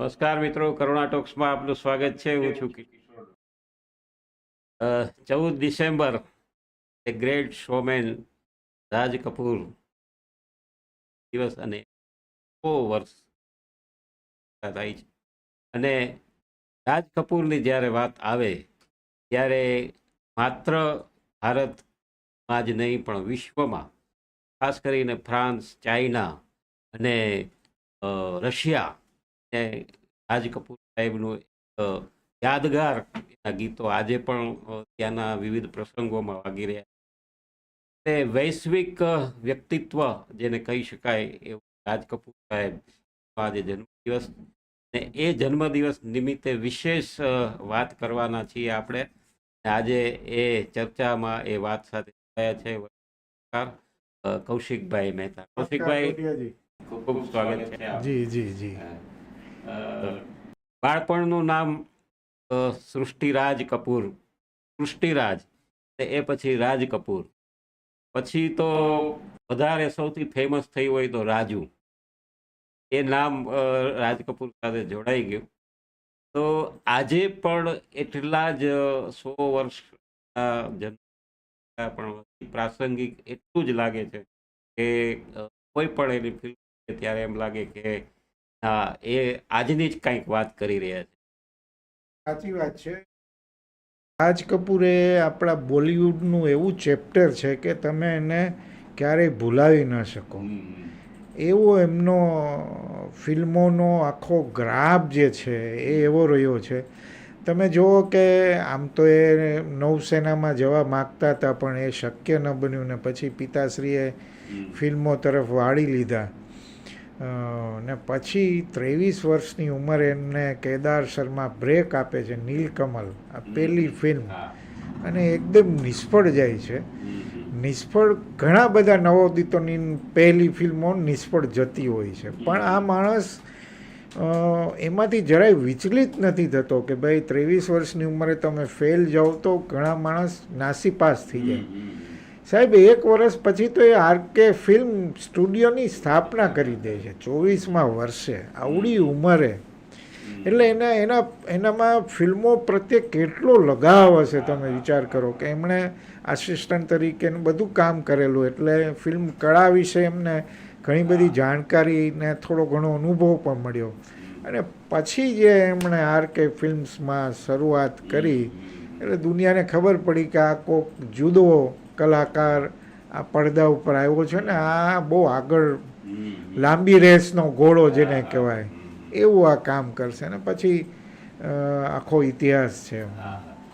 નમસ્કાર મિત્રો, કરુણા ટોક્સમાં આપનું સ્વાગત છે. હું છું ચૌદ December a great showman Raj Kapoor દિવસ અને સો વર્ષ થાય છે. અને રાજ કપૂરની જ્યારે વાત આવે, ત્યારે માત્ર ભારતમાં જ નહીં, પણ વિશ્વમાં, ખાસ કરીને ફ્રાન્સ, ચાઇના અને રશિયા રાજ કપૂર સાહેબનું યાદગાર એના ગીતો આજે પણ ત્યાંના વિવિધ પ્રસંગોમાં વાગી રહ્યા છે. વૈશ્વિક વ્યક્તિત્વ જેને કહી શકાય એવું રાજ કપૂર સાહેબ આજે જન્મદિવસ ને એ જન્મદિવસ નિમિત્તે વિશેષ વાત કરવાના છીએ આપણે. આજે એ ચર્ચામાં એ વાત સાથે જોડાયા છે કૌશિકભાઈ મહેતા. કૌશિકભાઈ ખૂબ ખૂબ સ્વાગત છે. જી જી જી. બાળપણનું નામ સૃષ્ટિરાજ કપૂર. સૃષ્ટિરાજ એ પછી રાજ કપૂર. પછી તો વધારે સૌથી ફેમસ થઈ હોય તો રાજુ. એ નામ રાજ કપૂર સાથે જોડાઈ ગયું. તો આજે પણ એટલા જ સો વર્ષ પણ પ્રાસંગિક એટલું જ લાગે છે કે કોઈ પણ એની ફિલ્મ ત્યારે એમ લાગે કે હા એ આજની જ કંઈક વાત કરી રહ્યા છે. સાચી વાત છે. રાજ કપૂર એ આપણા બોલિવૂડનું એવું ચેપ્ટર છે કે તમે એને ક્યારેય ભૂલાવી ન શકો. એવો એમનો ફિલ્મોનો આખો ગ્રાફ જે છે એ એવો રહ્યો છે. તમે જુઓ કે આમ તો એ નૌસેનામાં જવા માગતા હતા પણ એ શક્ય ન બન્યું ને પછી પિતાશ્રીએ ફિલ્મો તરફ વાળી લીધા. ને પછી ત્રેવીસ વર્ષની ઉંમરે એમને કેદાર શર્મા બ્રેક આપે છે નીલકમલ આ પહેલી ફિલ્મ અને એકદમ નિષ્ફળ જાય છે. નિષ્ફળ ઘણા બધા નવોદિતોની પહેલી ફિલ્મો નિષ્ફળ જતી હોય છે. પણ આ માણસ એમાંથી જરાય વિચલિત નથી થતો કે ભાઈ ત્રેવીસ વર્ષની ઉંમરે તમે ફેલ જાઓ તો ઘણા માણસ નાસીપાસ થઈ જાય. સાહેબ એક વર્ષ પછી તો એ આરકે ફિલ્મ સ્ટુડિયોની સ્થાપના કરી દે છે ચોવીસમાં વર્ષે આવડી ઉંમરે. એટલે એના એના એનામાં ફિલ્મો પ્રત્યે કેટલો લગાવ હશે તમે વિચાર કરો કે એમણે આસિસ્ટન્ટ તરીકે બધું કામ કરેલું એટલે ફિલ્મ કળા વિશે એમને ઘણી બધી જાણકારી ને થોડો ઘણો અનુભવ પણ મળ્યો. અને પછી જે એમણે આર કે ફિલ્મ્સમાં શરૂઆત કરી એટલે દુનિયાને ખબર પડી કે આ કોક જુદો કલાકાર આ પડદા ઉપર આવ્યો છે ને આ બહુ આગળ લાંબી રેસનો ઘોડો જેને કહેવાય એવું આ કામ કરશે ને પછી આખો ઇતિહાસ છે.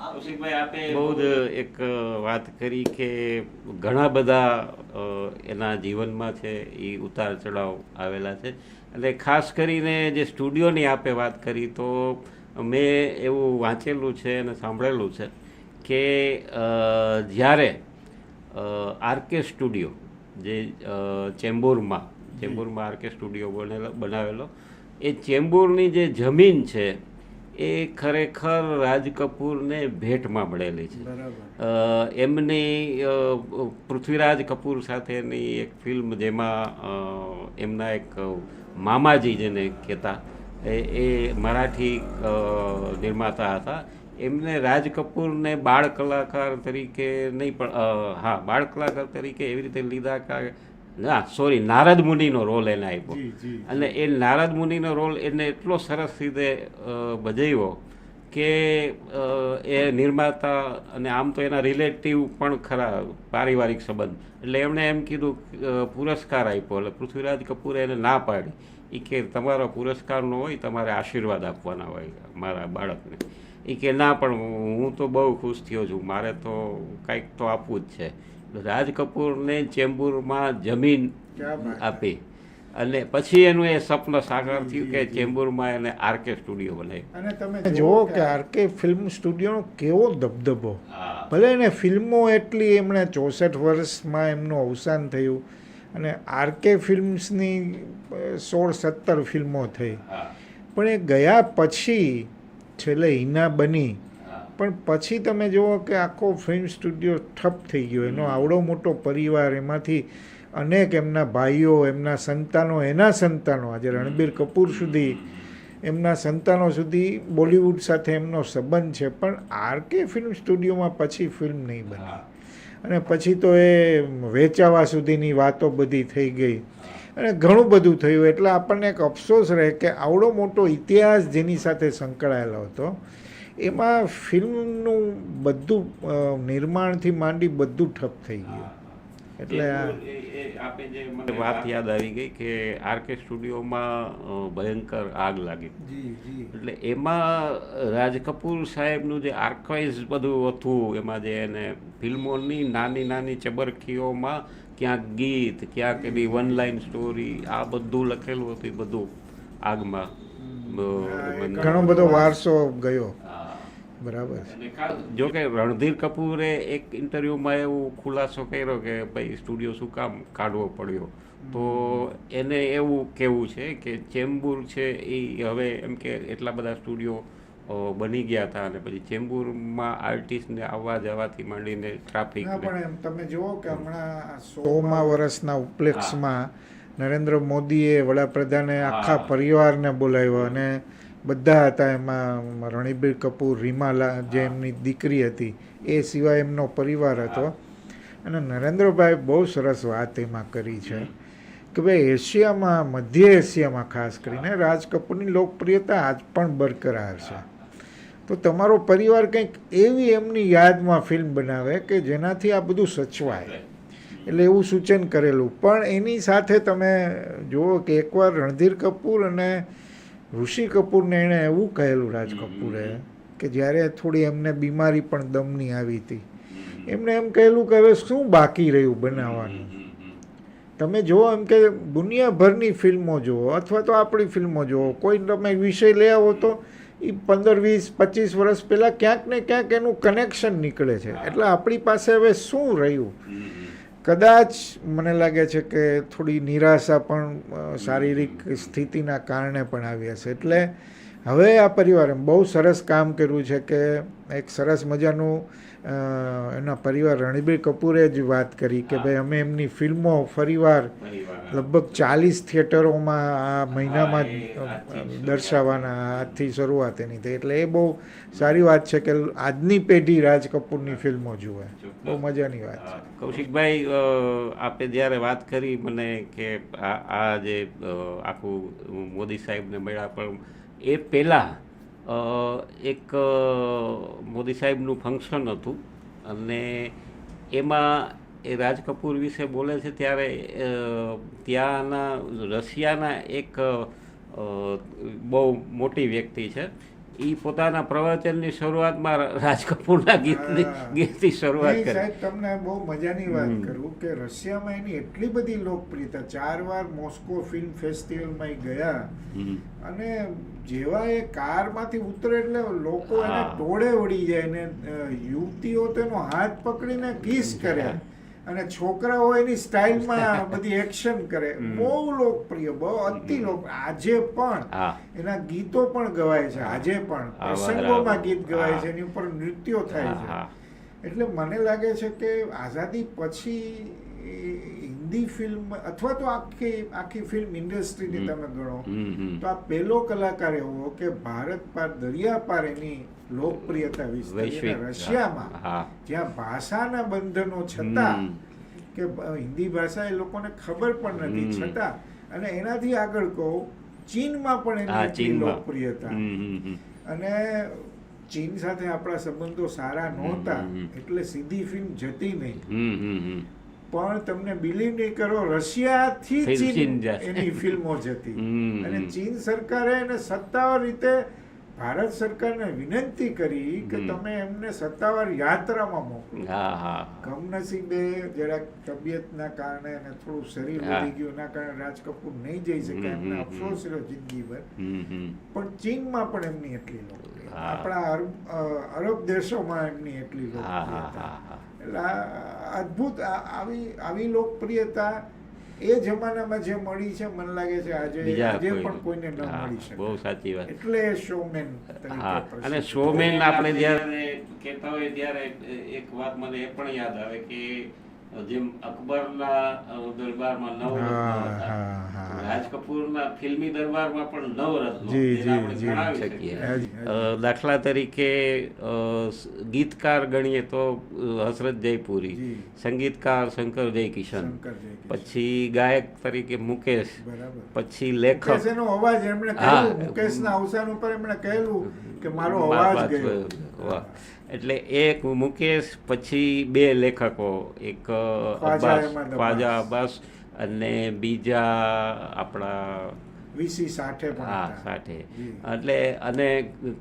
કૌશિકભાઈ આપે બહુ જ એક વાત કરી કે ઘણા બધા એના જીવનમાં છે એ ઉતાર ચઢાવ આવેલા છે. અને ખાસ કરીને જે સ્ટુડિયોની આપે વાત કરી તો મેં એવું વાંચેલું છે અને સાંભળેલું છે કે જ્યારે આરકે સ્ટુડિયો જે ચેમ્બુરમાં ચેમ્બુરમાં આરકે સ્ટુડિયો બનેલો બનાવેલો એ ચેમ્બુરની જે જમીન છે એ ખરેખર રાજ કપૂરને ભેટમાં મળેલી છે. એમની પૃથ્વીરાજ કપૂર સાથેની એક ફિલ્મ જેમાં એમના એક મામાજી જેને કહેતા એ મરાઠી નિર્માતા હતા. એમને રાજ કપૂરને બાળ કલાકાર તરીકે નહીં પણ હા બાળ કલાકાર તરીકે એવી રીતે લીધા કે ના સોરી નારદ મુનિનો રોલ એને આપ્યો. અને એ નારદ મુનિનો રોલ એને એટલો સરસ રીતે ભજવ્યો કે એ નિર્માતા અને આમ તો એના રિલેટિવ પણ ખરા પારિવારિક સંબંધ. એટલે એમણે એમ કીધું પુરસ્કાર આપ્યો. એટલે પૃથ્વીરાજ કપૂરે એને ના પાડી. એ કે તમારો પુરસ્કારનો હોય તમારે આશીર્વાદ આપવાના હોય મારા બાળકને. એ કે ના પણ હું તો બહુ ખુશ થયો છું. મારે તો કંઈક તો આપવું જ છે. રાજ કપૂરને ચેમ્બુરમાં જમીન આપી. અને પછી એનું એ સ્વપ્ન સાકાર થયું કે ચેમ્બુરમાં એને આરકે સ્ટુડિયો બનાવ્યું. અને તમે જુઓ કે આરકે ફિલ્મ સ્ટુડિયોનો કેવો દબદબો. ભલે એને ફિલ્મો એટલી એમણે ચોસઠ વર્ષમાં એમનું અવસાન થયું અને આરકે ફિલ્મ્સની સોળ સત્તર ફિલ્મો થઈ. પણ એ ગયા પછી છેલ્લે હિના બની. પણ પછી તમે જુઓ કે આખો ફિલ્મ સ્ટુડિયો ઠપ થઈ ગયો. એનો આવડો મોટો પરિવાર એમાંથી અનેક એમના ભાઈઓ એમના સંતાનો એના સંતાનો આજે રણબીર કપૂર સુધી એમના સંતાનો સુધી બોલિવૂડ સાથે એમનો સંબંધ છે. પણ આરકે ફિલ્મ સ્ટુડિયોમાં પછી ફિલ્મ નહીં બની. અને પછી તો એ વેચાવા સુધીની વાતો બધી થઈ ગઈ. અને ઘણું બધું થયું. એટલે આપણને એક અફસોસ રહે કે આવડો મોટો ઇતિહાસ જેની સાથે સંકળાયેલો હતો એમાં ફિલ્મનું બધું નિર્માણથી માંડી બધું ઠપ થઈ ગયું. એટલે આપે જે મને વાત યાદ આવી ગઈ કે આરકે સ્ટુડિયોમાં ભયંકર આગ લાગી. જી જી. એટલે એમાં રાજ કપૂર સાહેબનું જે આર્કાઇવ્સ બધું હતું એમાં જે એને ફિલ્મોની નાની નાની ચબરખીઓમાં ક્યાંક ગીત ક્યાંક એની વન લાઈન સ્ટોરી આ બધું લખેલું હતું બધું આગમાં. ઘણો બધો વારસો ગયો. બરાબર. જો કે રણધીર કપૂરે એક ઇન્ટરવ્યુમાં એવું ખુલાસો કર્યો કે ભાઈ સ્ટુડિયો શું કામ કાઢવો પડ્યો? તો એને એવું કહેવું છે કે ચેમ્બુર છે એ હવે એમ કે એટલા બધા સ્ટુડિયો બની ગયા હતા અને પછી ચેમ્બુરમાં આર્ટિસ્ટને આવવા જવાથી માંડીને ટ્રાફિક પણ એમ તમે જુઓ કે હમણાં સોમા વર્ષના ઉપલક્ષમાં નરેન્દ્ર મોદીએ વડાપ્રધાને આખા પરિવારને બોલાવ્યો અને બધા હતા એમાં રણબીર કપૂર રીમાલા જે એમની દીકરી હતી એ સિવાય એમનો પરિવાર હતો. અને નરેન્દ્રભાઈ બહુ સરસ વાત એમાં કરી છે કે ભાઈ એશિયામાં મધ્ય એશિયામાં ખાસ કરીને રાજ કપૂરની લોકપ્રિયતા આજ પણ બરકરાર છે. તો તમારો પરિવાર કંઈક એવી એમની યાદમાં ફિલ્મ બનાવે કે જેનાથી આ બધું સચવાય. એટલે એવું સૂચન કરેલું. પણ એની સાથે તમે જુઓ કે એકવાર રણધીર કપૂર અને ઋષિ કપૂરને એણે એવું કહેલું, રાજ કપૂરે, કે જ્યારે થોડી એમને બીમારી પણ દમની આવી હતી. એમણે એમ કહેલું કે હવે શું બાકી રહ્યું બનાવવાનું? તમે જુઓ એમ કે દુનિયાભરની ફિલ્મો જુઓ અથવા તો આપણી ફિલ્મો જુઓ, કોઈ તમે વિષય લઈ આવો તો એ પંદર વીસ પચીસ વર્ષ પહેલાં ક્યાંક ને ક્યાંક એનું કનેક્શન નીકળે છે. એટલે આપણી પાસે હવે શું રહ્યું? કદાચ મને લાગે છે કે થોડી નિરાશા પણ શારીરિક સ્થિતિના કારણે પણ આવી હશે. એટલે હવે આ પરિવારે બહુ સરસ કામ કર્યું છે કે એક સરસ મજાનું એના પરિવાર રણબીર કપૂરે જ વાત કરી કે ભાઈ અમે એમની ફિલ્મો ફરીવાર લગભગ ચાલીસ થિયેટરોમાં આ મહિનામાં દર્શાવવાના આજથી શરૂઆત એની થઈ. એટલે એ બહુ સારી વાત છે કે આજની પેઢી રાજ કપૂરની ફિલ્મો જુએ. બહુ મજાની વાત છે. કૌશિકભાઈ આપે જ્યારે વાત કરી મને કે આ આ જે આખું મોદી સાહેબને મળ્યા પણ એ પહેલાં એક મોદી સાહેબનું ફંક્શન હતું અને એમાં એ રાજ કપૂર વિશે બોલે છે ત્યારે ત્યાંના રશિયાના એક બહુ મોટી વ્યક્તિ છે. એ પોતાના પ્રવચનની શરૂઆતમાં રાજ કપૂરના ગીતની ગીતની શરૂઆત કરી. સાહેબ તમને બહુ મજાની વાત કરું કે રશિયામાં એની એટલી બધી લોકપ્રિયતા ચાર વાર મોસ્કો ફિલ્મ ફેસ્ટિવલમાં ગયા. અને જેવા એ કારમાંથી ઉતરે એટલે લોકો એને ટોળે વળી જાય ને યુવતીઓ તેનો હાથ પકડીને કિસ કરે. અને છોકરાઓ એની સ્ટાઇલમાં બધી એક્શન કરે. બહુ લોકપ્રિય બહુ અતિ લોક આજે પણ એના ગીતો પણ ગવાય છે. આજે પણ પ્રસંગોમાં ગીત ગવાય છે એની ઉપર નૃત્યો થાય છે. એટલે મને લાગે છે કે આઝાદી પછી એ હિન્દી ફિલ્મ અથવા તો આખી આખી ફિલ્મ ઇન્ડસ્ટ્રીની. તમે ગણો. તો આ પહેલો કલાકાર એવો કે ભારત પાર દરિયા પાર એની લોકપ્રિયતા વિસ્તરી રશિયામાં જ્યાં ભાષાના બંધનો છતાં કે હિન્દી ભાષા એ લોકોને ખબર પણ નથી છતાં અને એનાથી આગળ કહું ચીનમાં પણ એની લોકપ્રિયતા. અને ચીન સાથે આપણા સંબંધો સારા નહોતા. એટલે સીધી ફિલ્મ જતી નહીં. પણ તમને બિલીવ નહીં કરો રશિયાથી ચીન એની ફિલ્મો જતી અને ચીન સરકારે એને સત્તાવાર રીતે ભારત સરકારને વિનંતી કરી કે તમે એમને સત્તાવાર યાત્રામાં મોકલો. કમનસીબે જરાક તબિયતના કારણે અને થોડું શરીર વધી ગયું એના કારણે રાજ કપૂર નહીં જઈ શકે એમને અફસોસ રહ્યો જિંદગીભર. પણ ચીનમાં પણ એમની એટલી લોકપ્રિયતા. આપણા અરબ દેશોમાં એમની એટલી લોકપ્રિયતા. હા. એટલે અદ્ભુત આવી આવી લોકપ્રિયતા એ જમાનામાં જે મળી છે મને લાગે છે આજે આજે પણ કોઈને ન મળી શકે. બહુ સાચી વાત. એટલે શોમેન હા અને શોમેન આપણે જ્યારે કહેતા હોય ત્યારે એક વાત મને એ પણ યાદ આવે કે જેમ અકબરના દરબારમાં નવ રત્નો. રાજ કપૂરના ફિલ્મી દરબારમાં પણ નવ રત્નો દાખલા તરીકે ગીતકાર ગણીએ તો હસરત જયપુરી જી. સંગીતકાર શંકર જય કિશન પછી ગાયક તરીકે મુકેશ પછી લેખક. અવાજ એમણે મુકેશના અવસાન ઉપર એમણે કહેલું કે મારો અવાજ વાહ. એટલે એક મુકેશ પછી બે લેખકો. એક અબ્બાસ. ખ્વાજા અબ્બાસ. અને બીજા આપણા વીસી સાઠે હા સાઠે. સાથે એટલે અને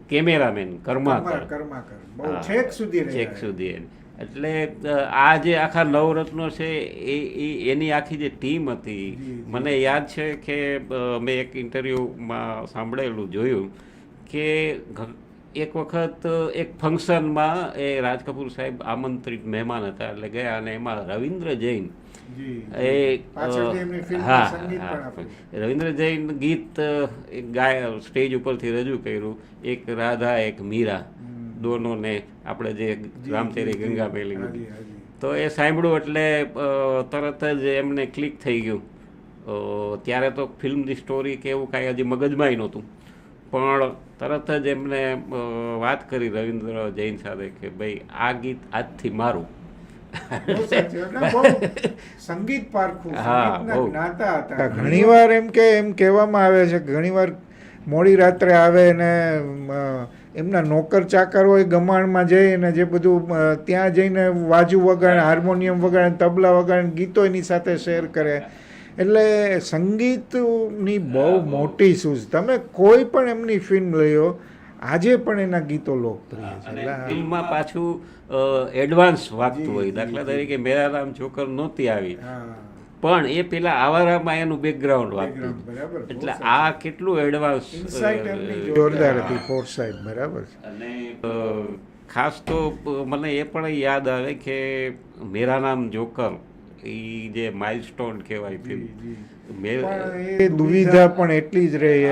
કેમેરામેન કર્માકર. કર્માકર છેક સુધી છેક સુધી એટલે આ જે આખા નવરત્નો છે એ એની આખી જે ટીમ હતી. મને યાદ છે કે મેં એક ઇન્ટરવ્યૂમાં સાંભળેલું જોયું કે એક વખત એક ફંક્શનમાં એ રાજ કપૂર સાહેબ આમંત્રિત મહેમાન હતા એટલે ગયા અને એમાં રવિન્દ્ર જૈન એ હા રવિન્દ્ર જૈન ગીત એક ગાય સ્ટેજ ઉપરથી રજૂ કર્યું એક રાધા એક મીરા. દોનોને આપણે જે જી. ગંગા હાજી. તો એ સાંભળ્યું એટલે તરત જ એમને ક્લિક થઈ ગયું. ત્યારે તો ફિલ્મની સ્ટોરી કે એવું કાંઈ હજી મગજમાંય નહોતું. પણ તરત જ એમને વાત કરી રવિન્દ્ર જૈન સાથે કે ભાઈ આ ગીત આજથી મારું. સંગીત પારખું. હતા. ઘણીવાર એમ કે એમ કહેવામાં આવે છે ઘણીવાર મોડી રાત્રે આવે ને એમના નોકર ચાકર હોય ગમાણમાં જઈને જે બધું ત્યાં જઈને વાજુ વગાડે હાર્મોનિયમ વગાડે તબલા વગાડે ગીતો એની સાથે શેર કરે. એટલે સંગીતની બહુ મોટી સૂઝ. તમે કોઈ પણ એમની ફિલ્મ લયો આજે પણ એના ગીતો લોકપ્રિય છે. ફિલ્મમાં પાછું એડવાન્સ વાગતું હોય. દાખલા તરીકે મેરા રામ છોકર નહોતી આવી. પણ એ પેલા આવારામાં એનું બેકગ્રાઉન્ડ વાગતું. એટલે આ કેટલું એડવાન્સ જોરદાર હતી ફોરસાઇટ બરાબર અને ખાસ તો મને એ પણ યાદ આવે કે મેરા નામ જોકર એ જે માઇલસ્ટોન કહેવાય ફિલ્મ મે- એ દુવિધા પણ એટલી જ રહી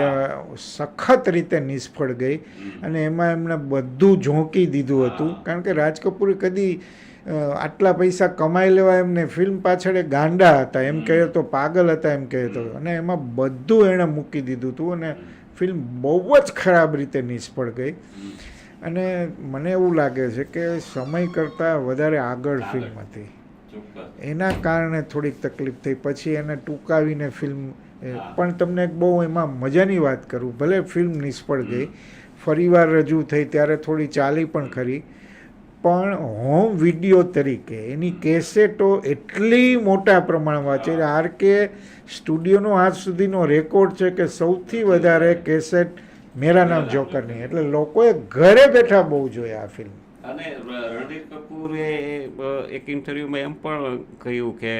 સખત રીતે નિષ્ફળ ગઈ અને એમાં એમણે બધું ઝોંકી દીધું હતું. કારણ કે રાજ કપૂરે કદી આટલા પૈસા કમાઈ લેવા એમને ફિલ્મ પાછળ એ ગાંડા હતા. એમ કહે તો પાગલ હતા એમ કહે તો. અને એમાં બધું એણે મૂકી દીધું હતું અને ફિલ્મ બહુ જ ખરાબ રીતે નિષ્ફળ ગઈ. અને મને એવું લાગે છે કે સમય કરતાં વધારે આગળ ફિલ્મ હતી. એના કારણે થોડીક તકલીફ થઈ. પછી એને ટૂંકાવીને ફિલ્મ પણ તમને એક બહુ એમાં મજાની વાત કરું. ભલે ફિલ્મ નિષ્ફળ ગઈ ફરીવાર રજૂ થઈ ત્યારે થોડી ચાલી પણ ખરી. પણ હોમ વીડિયો તરીકે એની કેસેટો એટલી મોટા પ્રમાણમાં છે. આર કે સ્ટુડિયોનો આજ સુધીનો રેકોર્ડ છે કે સૌથી વધારે કેસેટ મેરા નામ જોકરની એટલે લોકોએ ઘરે બેઠા બહુ જોયા આ ફિલ્મ અને રણધીર કપૂરે એક ઇન્ટરવ્યૂમાં એમ પણ કહ્યું કે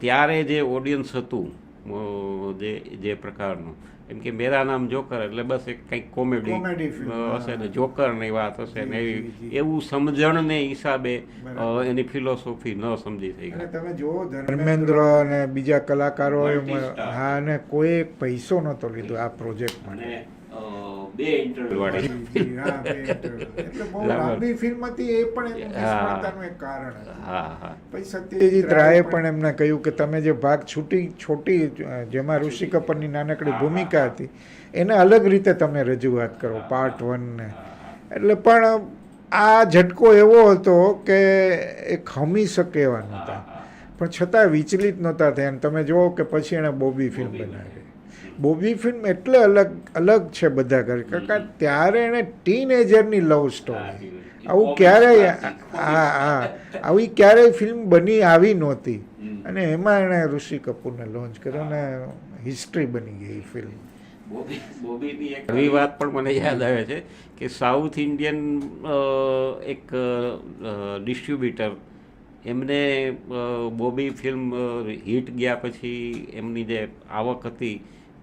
ત્યારે જે ઓડિયન્સ હતું જે જે પ્રકારનું એમ કે મેરા નામ જોકર એટલે બસ એક કંઈક કોમેડી. હશે ને જોકરની વાત હશે ને જી, એવી જી, જી. એવું સમજણને હિસાબે એની ફિલોસોફી ન સમજી થઈ ગઈ તમે જુઓ ધર્મેન્દ્ર અને બીજા કલાકારો હા અને કોઈ પૈસો નહોતો લીધો આ પ્રોજેક્ટ માટે બે ઇન્ટરવ્યુ વાળી ફિલ્મ હતી એ પણ. નિષ્ફળતાનું એક કારણ હા હા. પછી સત્યજીત રાયે પણ એમને કહ્યું કે તમે જે ભાગ છૂટી છોટી જેમાં ઋષિ કપૂરની નાનકડી ભૂમિકા હતી એને અલગ રીતે તમે રજૂઆત કરો પાર્ટ વનને એટલે પણ આ ઝટકો એવો હતો કે એ ખમી શકે એવા નહોતા. પણ છતાં વિચલિત નહોતા થયા. તમે જુઓ કે પછી એણે બોબી ફિલ્મ બનાવી. બોબી ફિલ્મ એટલે અલગ અલગ છે બધા કરે કારણ કે ત્યારે એણે ટીન એજરની લવ સ્ટોરી આવું ક્યારેય હા હા. આવી ક્યારેય ફિલ્મ બની આવી નહોતી. અને એમાં એણે ઋષિ કપૂરને લોન્ચ કર્યો અને હિસ્ટ્રી બની ગઈ ફિલ્મ બોબી બોબીની એક નવી વાત પણ મને યાદ આવે છે કે સાઉથ ઇન્ડિયન એક ડિસ્ટ્રીબ્યુટર એમને બોબી ફિલ્મ હિટ ગયા પછી એમની જે આવક હતી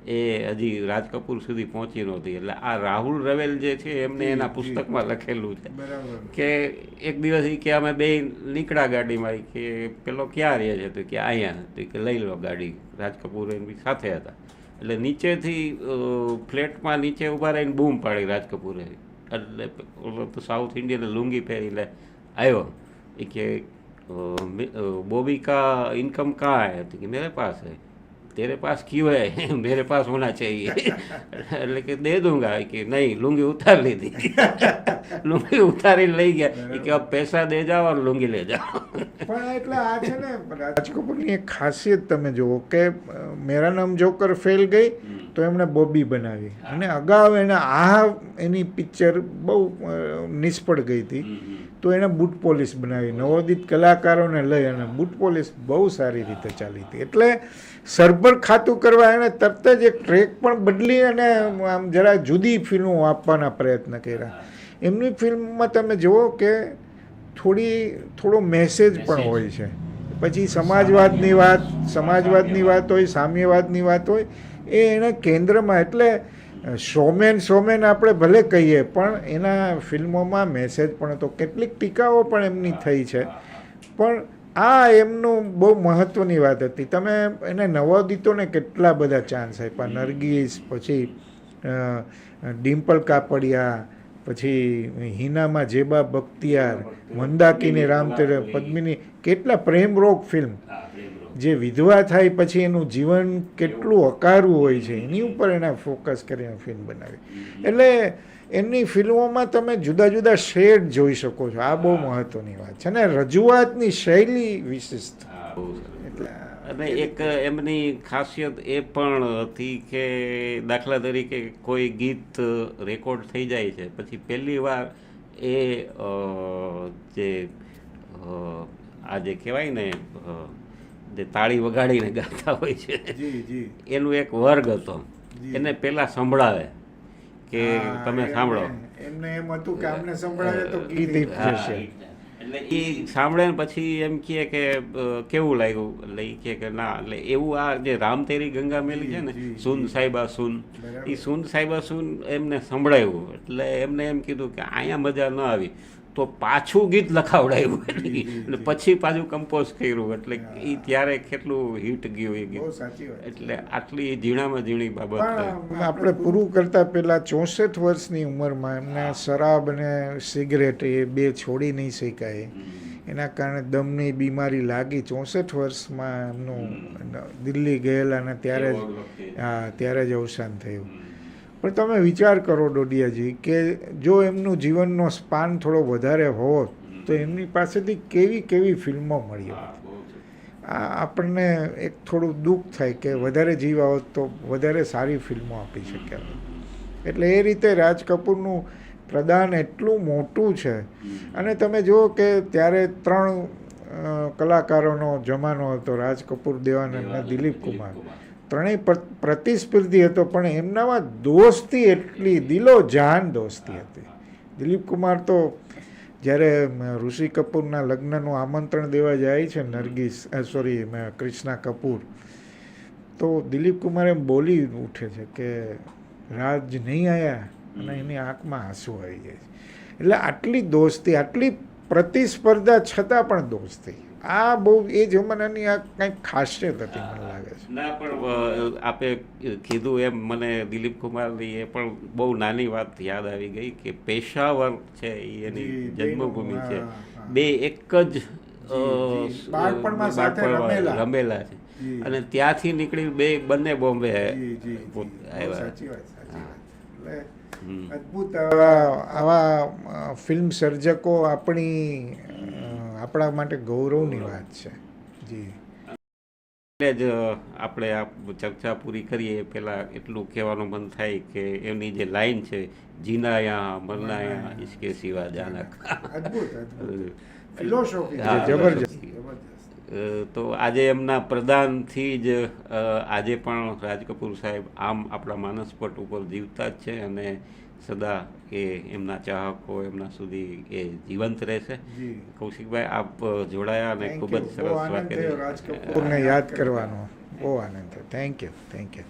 એ હજી રાજ કપૂર સુધી પહોંચી નહોતી. એટલે આ રાહુલ રવેલ જે છે એમને એના પુસ્તકમાં લખેલું છે કે એક દિવસ એ કે અમે બે નીકળા ગાડીમાં કે પેલો ક્યાં રહે છે તો કે અહીંયા તો કે લઈ લો ગાડી. રાજ કપૂર એમની સાથે હતા. એટલે નીચેથી ફ્લેટમાં નીચે ઊભા રહીને બૂમ પાડી રાજ કપૂરે. એટલે ઓલો સાઉથ ઇન્ડિયન લુંગી પહેરીને આવ્યો. એ કે બોબી કા ઇન્કમ કાંઈ હતી કે મેરે પાસે? तेरे पास क्यों है मेरे पास होना चाहिए એટલે કે દે દૂંગા કે નહીં લુંગી ઉતાર લીધી લુંગી ઉતારીને લઈ ગયા એ કે અબ પૈસા દે જાઓ और લુંગી લે જાઓ પણ એટલે આ છે ને રાજ કપૂરની એક ખાસિયત તમે જુઓ કે અ, મેરા નામ જોકર ફેલ ગઈ તો એમણે બોબી બનાવી અને અગાઉ એને આ એની પિક્ચર બહુ અ, નિષ્ફળ ગઈ હતી તો એણે બુટ પોલીસ બનાવી નવોદિત કલાકારોને લઈ અને બુટ પોલીસ બહુ સારી રીતે ચાલી હતી એટલે સરભર ખાતું કરવા એણે તરત જ એક ટ્રેક પણ બદલી અને આમ જરા જુદી ફિલ્મો આપવાના પ્રયત્ન કર્યા. એમની ફિલ્મમાં તમે જુઓ કે થોડી થોડો મેસેજ પણ હોય છે. પછી સમાજવાદની વાત સમાજવાદની વાત હોય સામ્યવાદની વાત હોય એ એણે કેન્દ્રમાં એટલે શોમેન શોમેન આપણે ભલે કહીએ પણ એના ફિલ્મોમાં મેસેજ પણ હતો. કેટલીક ટીકાઓ પણ એમની થઈ છે. પણ આ એમનું બહુ મહત્ત્વની વાત હતી. તમે એને નવોદિતોને કેટલા બધા ચાન્સ આપ્યા? નરગીસ પછી ડિમ્પલ કાપડિયા પછી હિનામાં જેબા બખ્તિયાર મંદાકીની રામતેર પદ્મિની. કેટલા પ્રેમરોગ ફિલ્મ જે વિધવા થાય પછી એનું જીવન કેટલું અકારું હોય છે એની ઉપર એને ફોકસ કરીને ફિલ્મ બનાવી. એટલે એમની ફિલ્મોમાં તમે જુદા જુદા શેડ જોઈ શકો છો. આ બહુ મહત્ત્વની વાત છે ને રજૂઆતની શૈલી વિશિષ્ટ. એટલે અને એક એમની ખાસિયત એ પણ હતી કે દાખલા તરીકે કોઈ ગીત રેકોર્ડ થઈ જાય છે પછી પહેલી વાર એ જે આ જે કહેવાય ને જે તાળી વગાડીને ગાતા હોય છે જી જી. એનું એક વર્ગ હતો. એને પહેલાં સંભળાવે. કે તમે સાંભળો. એમને એમ હતું કે આમને સંભળાવે તો ગીત હિટ હા, એટલે એ સાંભળે ને પછી એમ કહે કે કેવું લાગ્યું? એટલે એ કહે કે ના એટલે એવું આ જે રામ તેરી ગંગા મેલી છે ને સુન. સાહેબા સુન. એ સુન સાહેબા સુન એમને સંભળાયું. એટલે એમને એમ કીધું કે અહીંયા મજા ન આવી. તો પાછું ગીત લખાવડાયું એટલે પછી પાછું કમ્પોઝ કર્યું. એટલે એ ત્યારે કેટલું હિટ ગયું એ ગીત. એટલે આટલી ઝીણામાં ઝીણી બાબત આપણે પૂરું કરતા પહેલા ચોસઠ વર્ષની ઉંમરમાં એમને શરાબ અને સિગરેટ એ બે છોડી નહીં શકાય. એના કારણે દમની બીમારી લાગી. ચોસઠ વર્ષમાં એમનું દિલ્હી ગયેલા અને ત્યારે જ હા ત્યારે જ અવસાન થયું. પણ તમે વિચાર કરો ડોડિયાજી કે જો એમનું જીવનનો સ્પાન થોડો વધારે હોત તો એમની પાસેથી કેવી કેવી ફિલ્મો મળી હોત? આ આપણને એક થોડું દુઃખ થાય કે વધારે જીવ આવત તો વધારે સારી ફિલ્મો આપી શક્યા એટલે એ રીતે રાજ કપૂરનું પ્રદાન એટલું મોટું છે. અને તમે જુઓ કે ત્યારે ત્રણ કલાકારોનો જમાનો હતો રાજ કપૂર દેવાનંદ અને દિલીપ કુમાર. ત્રણેય પ્રતિસ્પર્ધી હતો, પણ એમનામાં દોસ્તી એટલી, દિલો જાન દોસ્તી હતી. દિલીપ કુમાર તો જ્યારે ઋષિ કપૂરના લગ્નનું આમંત્રણ દેવા જાય છે, નરગીસ સોરી ક્રિષ્ના કપૂર, તો દિલીપ કુમાર એમ બોલી ઉઠે છે કે, રાજ નહીં આવ્યા અને એની આંખમાં આંસુ આવી જાય છે. એટલે આટલી દોસ્તી, આટલી પ્રતિસ્પર્ધા છતાં પણ દોસ્તી. આ બહુ એ જમાનાની આ કંઈક ખાસિયત હતી મને લાગે છે. ના પણ આપે કીધું એમ મને દિલીપ કુમારની એ પણ બહુ નાની વાત યાદ આવી ગઈ કે પેશાવર છે એની જન્મભૂમિ છે. બે એક જ રમેલા. છે. અને ત્યાંથી નીકળી બે બંને બોમ્બે આવ્યા. અદ્ભુત આવા ફિલ્મ સર્જકો આપણી આપણા માટે ગૌરવની વાત છે. જી. એટલે જ આપણે આ ચર્ચા પૂરી કરીએ. પહેલાં એટલું કહેવાનું મન થાય કે એમની જે લાઈન છે જીનાયા મરનાયા ઇસકે સિવા જાનક. જબરજસ્ત. તો આજે એમના પ્રદાનથી જ આજે પણ રાજ કપૂર સાહેબ આમ આપણા માનસપટ ઉપર જીવતા જ છે અને સદા એ એમના ચાહકો એમના સુધી એ જીવંત રહેશે. કૌશિકભાઈ આપ જોડાયા અને ખૂબ જ સરસ વાત કરી. યાદ કરવાનો. બહુ આનંદ થયો. Thank you thank you